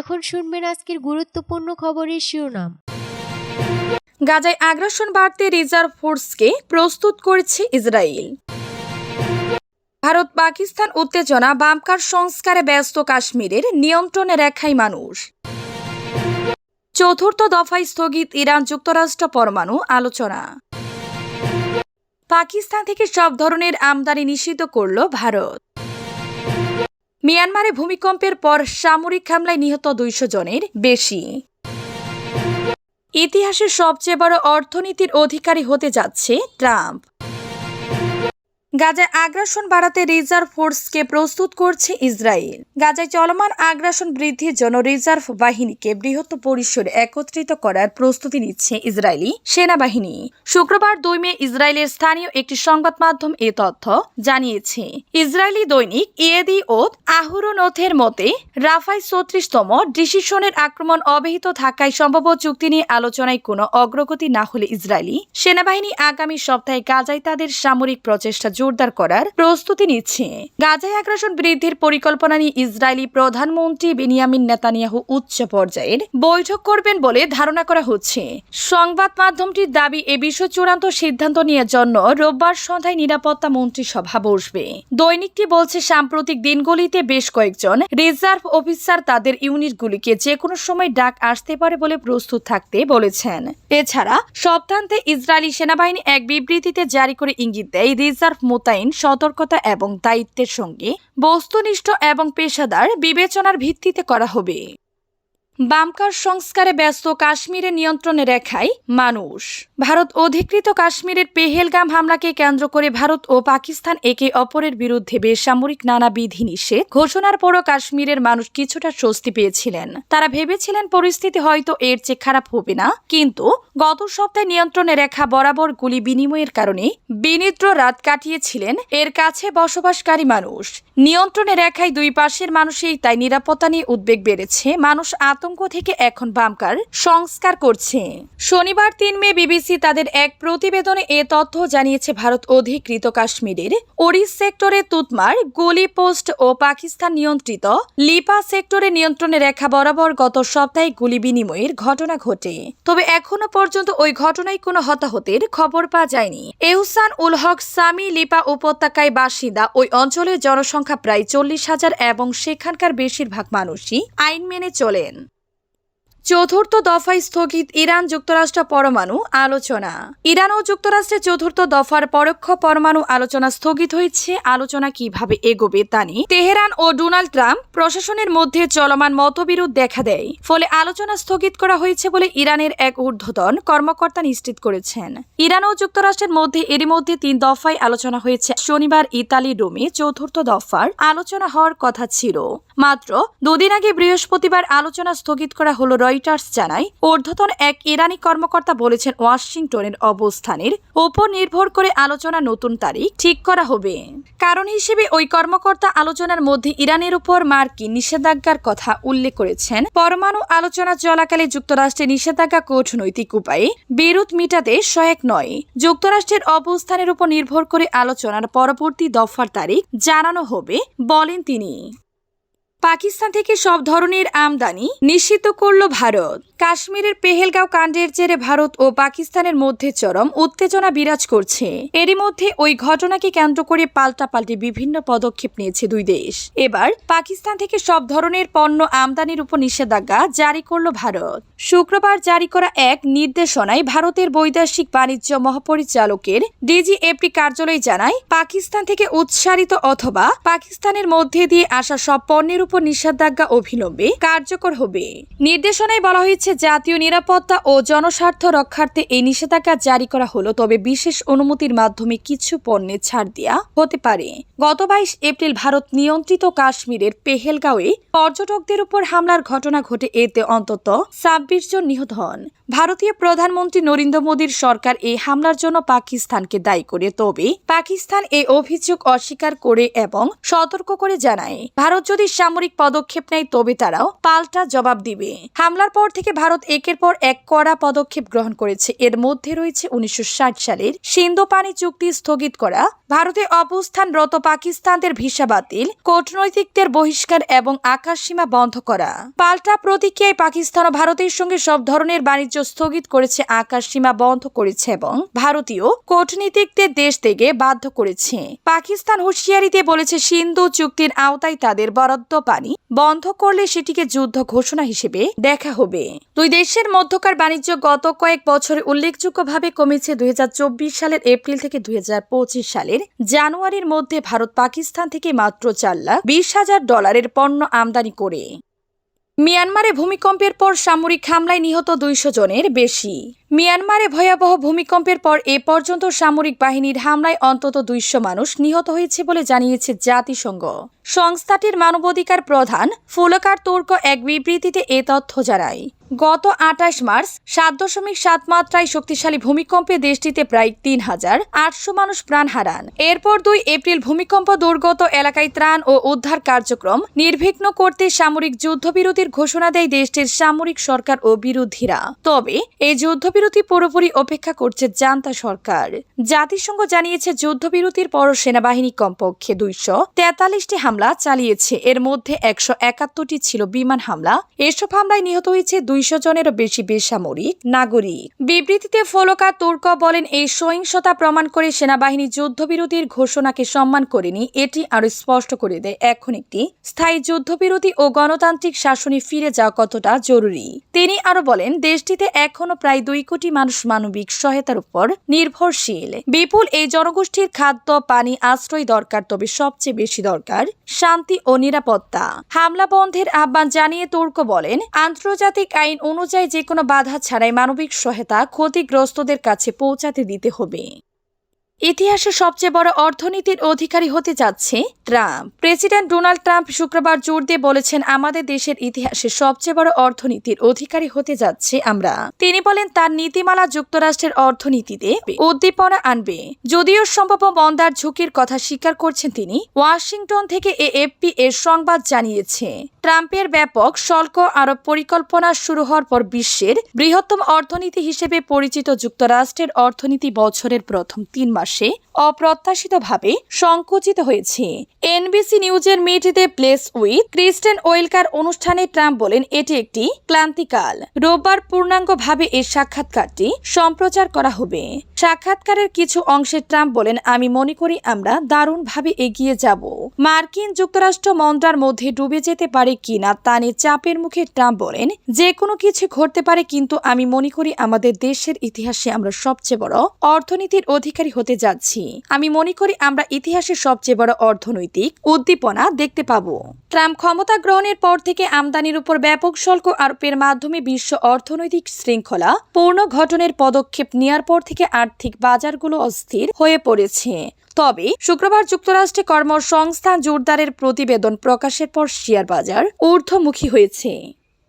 এখন শুনবেন আজকের গুরুত্বপূর্ণ খবরের শিরোনাম। গাজায় আগ্রাসন বাড়তে রিজার্ভ ফোর্সকে প্রস্তুত করেছে ইসরায়েল। ভারত, পাকিস্তান উত্তেজনা, বামকার সংস্কারে ব্যস্ত কাশ্মীরের নিয়ন্ত্রণে রেখায় মানুষ। চতুর্থ দফায় স্থগিত ইরান যুক্তরাষ্ট্র পরমাণু আলোচনা। পাকিস্তান থেকে সব ধরনের আমদানি নিষিদ্ধ করল ভারত। মিয়ানমারে ভূমিকম্পের পর সামরিক হামলায় নিহত দুইশো জনের বেশি। ইতিহাসের সবচেয়ে বড় অর্থনীতির অধিকারী হতে যাচ্ছে ট্রাম্প। গাজায় আগ্রাসন বাড়াতে রিজার্ভ ফোর্সকে প্রস্তুত করছে ইসরায়েল। গাজায় চলমান আগ্রাসন বৃদ্ধির জন্য রিজার্ভ বাহিনীকে বৃহৎ পরিসরে একত্রিত করার প্রস্তুতি নিচ্ছে ইসরায়েলি সেনাবাহিনী। শুক্রবার দুই মে ইসরায়েলের স্থানীয় একটি সংবাদ মাধ্যম এ তথ্য জানিয়েছে। ইসরায়েলি দৈনিক ইয়েদি ও আহুরোনথের মতে রাফাই চৌত্রিশতম ডিসিশনের আক্রমণ অব্যাহত থাকায় সম্ভাব্য চুক্তি নিয়ে আলোচনায় কোনো অগ্রগতি না হলে ইসরায়েলি সেনাবাহিনী আগামী সপ্তাহে গাজায় তাদের সামরিক প্রচেষ্টা জোরদার করার প্রস্তুতি নিচ্ছে। গাজায় আগ্রাসন বৃদ্ধির পরিকল্পনা নিয়ে ইসরায়েলি প্রধানমন্ত্রী বেনিয়ামিন নেতানিয়াহু উচ্চ পর্যায়ের বৈঠক করবেন বলে ধারণা করা হচ্ছে। সংবাদ মাধ্যমটির দাবি, এ বিষয়ে চূড়ান্ত সিদ্ধান্ত নেওয়ার জন্য রোববার সন্ধ্যায় নিরাপত্তা মন্ত্রিসভা বসবে। দৈনিকটি বলছে, সাম্প্রতিক দিনগুলিতে বেশ কয়েকজন রিজার্ভ অফিসার তাদের ইউনিটগুলিকে যে কোনো সময় ডাক আসতে পারে বলে প্রস্তুত থাকতে বলেছেন। এছাড়া সপ্তাহান্তে ইসরায়েলি সেনাবাহিনী এক বিবৃতিতে জারি করে ইঙ্গিত দেয়, রিজার্ভ মোতায়েন সতর্কতা এবং দায়িত্বের সঙ্গে বস্তুনিষ্ঠ এবং পেশাদার বিবেচনার ভিত্তিতে করা হবে। বামকার সংস্কারে ব্যস্ত কাশ্মীরের নিয়ন্ত্রণে রেখায় মানুষ। ভারত অধিকৃত কাশ্মীরের পেহেলগাম হামলাকে কেন্দ্র করে ভারত ও পাকিস্তান একে অপরের বিরুদ্ধে বেসামরিক নানা বিধিনিষেধ ঘোষণার পরও কাশ্মীরের মানুষ কিছুটা স্বস্তি পেয়েছিলেন। তারা ভেবেছিলেন পরিস্থিতি হয়তো এর চেয়ে খারাপ হবে না, কিন্তু গত সপ্তাহে নিয়ন্ত্রণে রেখা বরাবর গুলি বিনিময়ের কারণে বিনিদ্র রাত কাটিয়েছিলেন এর কাছে বসবাসকারী মানুষ। নিয়ন্ত্রণে রেখায় দুই পাশের মানুষেই তাই নিরাপত্তা নিয়ে উদ্বেগ বেড়েছে। মানুষ আতঙ্ক থেকে এখন বামকার সংস্কার করছে। শনিবার তিন মে বিবিসি তাদের এক প্রতিবেদনে এ তথ্য জানিয়েছে ভারত অধিকৃত কাশ্মীরের ওড়িশ সেক্টরে তুতমার, গোলি পোস্ট ও পাকিস্তান নিয়ন্ত্রিত লিপা সেক্টরে নিয়ন্ত্রণে রেখা বরাবর গত সপ্তাহে গুলি বিনিময়ের ঘটনা ঘটে। তবে এখনও পর্যন্ত ওই ঘটনায় কোনো হতাহতের খবর পাওয়া যায়নি। এহসান উল হক সামি লিপা উপত্যকায় বাসিন্দা। ওই অঞ্চলের জনসংখ্যা প্রায় চল্লিশ হাজার এবং সেখানকার বেশিরভাগ মানুষই আইন মেনে চলেন। চতুর্থ দফায় স্থগিত ইরান যুক্তরাষ্ট্র পরমাণু আলোচনা। ইরান ও যুক্তরাষ্ট্রের চতুর্থ দফার পরোক্ষ পরমাণু আলোচনা স্থগিত হয়েছে। আলোচনা কীভাবে এগোবে তা নিয়ে তেহরান ও ডোনাল্ড ট্রাম্প প্রশাসনের মধ্যে চলমান মতবিরোধ দেখা দেয়। ফলে আলোচনা স্থগিত করা হয়েছে বলে ইরানের এক ঊর্ধ্বতন কর্মকর্তা নিশ্চিত করেছেন। ইরান ও যুক্তরাষ্ট্রের মধ্যে এরই মধ্যে তিন দফায় আলোচনা হয়েছে। শনিবার ইতালি রোমে চতুর্থ দফার আলোচনা হওয়ার কথা ছিল। মাত্র দুদিন আগে বৃহস্পতিবার আলোচনা স্থগিত করা হলো রয়টার্স জানায়, ঊর্ধ্বতন এক ইরানি কর্মকর্তা বলেছেন ওয়াশিংটনের অবস্থানের ওপর নির্ভর করে আলোচনা নতুন তারিখ ঠিক করা হবে। কারণ হিসেবে ওই কর্মকর্তা আলোচনার মধ্যে ইরানের উপর মার্কিন নিষেধাজ্ঞার কথা উল্লেখ করেছেন। পরমাণু আলোচনা চলাকালে যুক্তরাষ্ট্রের নিষেধাজ্ঞা কূটনৈতিক উপায়ে বিরোধ মিটাতে সহায়ক নয়। যুক্তরাষ্ট্রের অবস্থানের উপর নির্ভর করে আলোচনার পরবর্তী দফার তারিখ জানানো হবে, বলেন তিনি। পাকিস্তান থেকে সব ধরনের আমদানি নিশ্চিত করল ভারত। কাশ্মীরের পেহেলগাঁও কাণ্ডের জেরে ভারত ও পাকিস্তানের মধ্যে চরম উত্তেজনা বিরাজ করছে। এরই মধ্যে ওই ঘটনাকে কেন্দ্র করে পাল্টাপাল্টি বিভিন্ন পদক্ষেপ নিয়েছে দুই দেশ। এবার পাকিস্তান থেকে সব ধরনের পণ্য আমদানির উপর নিষেধাজ্ঞা জারি করল ভারত। শুক্রবার জারি করা এক নির্দেশনায় ভারতের বৈদেশিক বাণিজ্য মহাপরিচালকের ডিজিএফটি কার্যালয় জানায়, পাকিস্তান থেকে উৎসারিত অথবা পাকিস্তানের মধ্যে দিয়ে আসা সব পণ্যের উপর নিষেধাজ্ঞা অবিলম্বে কার্যকর হবে। নির্দেশনায় বলা হয়েছে জাতীয় নিরাপত্তা ও জনস্বার্থ রক্ষার্থে এই নিষেধাজ্ঞা জারি করা হলো, তবে বিশেষ অনুমতির মাধ্যমে কিছু পণ্যে ছাড় দেওয়া হতে পারে। গত বাইশ এপ্রিল ভারত নিয়ন্ত্রিত কাশ্মীরের পেহেলগাঁওয়ে পর্যটকদের উপর হামলার ঘটনা ঘটে এতে অন্তত ছাব্বিশ জন নিহত হন। ভারতীয় প্রধানমন্ত্রী নরেন্দ্র মোদীর সরকার এই হামলার জন্য পাকিস্তানকে দায়ী করে, তবে পাকিস্তান এই অভিযোগ অস্বীকার করে এবং সতর্ক করে জানায়, ভারত যদি সামরিক পদক্ষেপ নেয়, তবে তারাও পাল্টা জবাব দিবে। হামলার পর থেকে ভারত একের পর এক কড়া পদক্ষেপ গ্রহণ করেছে। এর মধ্যে রয়েছে উনিশশো ষাট সালের সিন্ধু পানি চুক্তি স্থগিত করা, ভারতে অবস্থানরত পাকিস্তানদের ভিসা বাতিল, কূটনৈতিকদের বহিষ্কার এবং আকাশ সীমা বন্ধ করা। পাল্টা প্রতিক্রিয়ায় পাকিস্তান ও ভারতের সঙ্গে সব ধরনের বাণিজ্য স্থগিত করেছে, আকাশ সীমা বন্ধ করেছে এবং ভারতীয় কূটনীতিকদের দেশ থেকে বাধ্য করেছে। পাকিস্তান হুঁশিয়ারিতে বলেছে, সিন্ধু চুক্তির আওতায় তাদের বরাদ্দ পানি বন্ধ করলে সেটিকে যুদ্ধ ঘোষণা হিসেবে দেখা হবে। দুই দেশের মধ্যকার বাণিজ্য গত কয়েক বছরে উল্লেখযোগ্যভাবে কমেছে দুই হাজার চব্বিশ সালের এপ্রিল থেকে দুই হাজার পঁচিশ সালের জানুয়ারির মধ্যে ভারত পাকিস্তান থেকে মাত্র চার লাখ বিশ হাজার ডলারের পণ্য আমদানি করে। মিয়ানমারে ভূমিকম্পের পর সামরিক হামলায় নিহত দুইশো জনের বেশি। মিয়ানমারে ভয়াবহ ভূমিকম্পের পর এ পর্যন্ত সামরিক বাহিনীর হামলায় অন্তত দুইশো মানুষ নিহত হয়েছে বলে জানিয়েছে জাতিসংঘ। সংস্থাটির মানবাধিকার প্রধান ফুলকার তুর্ক এক বিবৃতিতে এ তথ্য জানায়। গত আঠাশ মার্চ, সাত দশমিক সাত মাত্রায় শক্তিশালী ভূমিকম্পে দেশটিতে প্রায় তিন হাজার আটশো মানুষ প্রাণ হারান। এরপর দুই এপ্রিল ভূমিকম্প দুর্গত এলাকায় ত্রাণ ও উদ্ধার কার্যক্রম নির্বিঘ্ন করতে সামরিক যুদ্ধবিরতির ঘোষণা দেয় দেশটির সামরিক সরকার ও বিরোধীরা। তবে, এই যুদ্ধবিরতি পুরোপুরি উপেক্ষা করছে জান্তা সরকার। জাতিসংঘ জানিয়েছে যুদ্ধবিরতির পর সেনাবাহিনী কমপক্ষে দুইশো তেতাল্লিশটি হামলা চালিয়েছে। এর মধ্যে একশো একাত্তরটি ছিল বিমান হামলা। এসব হামলায় নিহত হয়েছে দুইশো জনেরও বেশি বেসামরিক নাগরিক। বিবৃতিতে ফলোকা তুর্ক বলেন, এই সহিংসতা প্রমাণ করে সেনাবাহিনী যুদ্ধবিরতির ঘোষণাকে সম্মান করেনি। এটি আরও স্পষ্ট করে দেয়, এখন একটি স্থায়ী যুদ্ধবিরতি ও গণতান্ত্রিক শাসনে ফিরে যাওয়া কতটা জরুরি। তিনি আরও বলেন, দেশটিতে এখনও প্রায় দুই কোটি মানুষ মানবিক সহায়তার উপর নির্ভরশীল। বিপুল এই জনগোষ্ঠীর খাদ্য, পানি, আশ্রয় দরকার, তবে সবচেয়ে বেশি দরকার শান্তি ও নিরাপত্তা। হামলা বন্ধের আহ্বান জানিয়ে তর্ক বলেন, আন্তর্জাতিক আইন অনুযায়ী যে কোনো বাধা ছাড়াই মানবিক সহায়তা ক্ষতিগ্রস্তদের কাছে পৌঁছাতে দিতে হবে। ইতিহাসে সবচেয়ে বড় অর্থনীতির অধিকারী হতে যাচ্ছে ট্রাম্প। প্রেসিডেন্ট ডোনাল্ড ট্রাম্প শুক্রবার জোর দিয়ে বলেছেন, আমাদের দেশের ইতিহাসে সবচেয়ে বড় অর্থনীতির অধিকারী হতে যাচ্ছে আমরা। তিনি বলেন, তার নীতিমালা যুক্তরাষ্ট্রের অর্থনীতিতে উদ্দীপনা আনবে। যদিও সম্ভব মন্দার ঝুঁকির কথা স্বীকার করছেন তিনি, ওয়াশিংটন থেকে এএফপি এর সংবাদ জানিয়েছে। ট্রাম্পের ব্যাপক শুল্ক আরোপ পরিকল্পনা শুরু হওয়ার পর বিশ্বের বৃহত্তম অর্থনীতি হিসেবে পরিচিত যুক্তরাষ্ট্রের অর্থনীতি বছরের প্রথম তিন মাসে অপ্রত্যাশিতভাবে সংকুচিত হয়েছে। এনবিসি নিউজের meet the press with Kristen Welker অনুষ্ঠানে ট্রাম্প বলেন, এটি একটি ক্লান্তিকাল। রোববার পূর্ণাঙ্গভাবে এর সাক্ষাৎকারটি সম্প্রচার করা হবে। সাক্ষাৎকারের কিছু অংশে ট্রাম্প বলেন, আমি মনে করি আমরা দারুণভাবে এগিয়ে যাব। মার্কিন যুক্তরাষ্ট্র মন্ত্রার মধ্যে ডুবে যেতে পারে কিনা তা নিয়ে চাপের মুখে ট্রাম্প বলেন, যে কোনো কিছু ঘটতে পারে, কিন্তু আমি মনে করি আমাদের দেশের ইতিহাসে আমরা সবচেয়ে বড় অর্থনীতির অধিকারী হতে যাচ্ছি। আমি মনে করি আমরা ইতিহাসের সবচেয়ে বড় অর্থনৈতিক উদ্দীপনা দেখতে পাবো। ট্রাম্প ক্ষমতা গ্রহণের পর থেকে আমদানির উপর ব্যাপক শুল্ক আরোপের মাধ্যমে বিশ্ব অর্থনৈতিক শৃঙ্খলা পূর্ণ ঘটনের পদক্ষেপ নেওয়ার পর থেকে আর্থিক বাজারগুলো অস্থির হয়ে পড়েছে। তবে শুক্রবার যুক্তরাষ্ট্রে কর্মসংস্থান জোরদারের প্রতিবেদন প্রকাশের পর শেয়ার বাজার ঊর্ধ্বমুখী হয়েছে।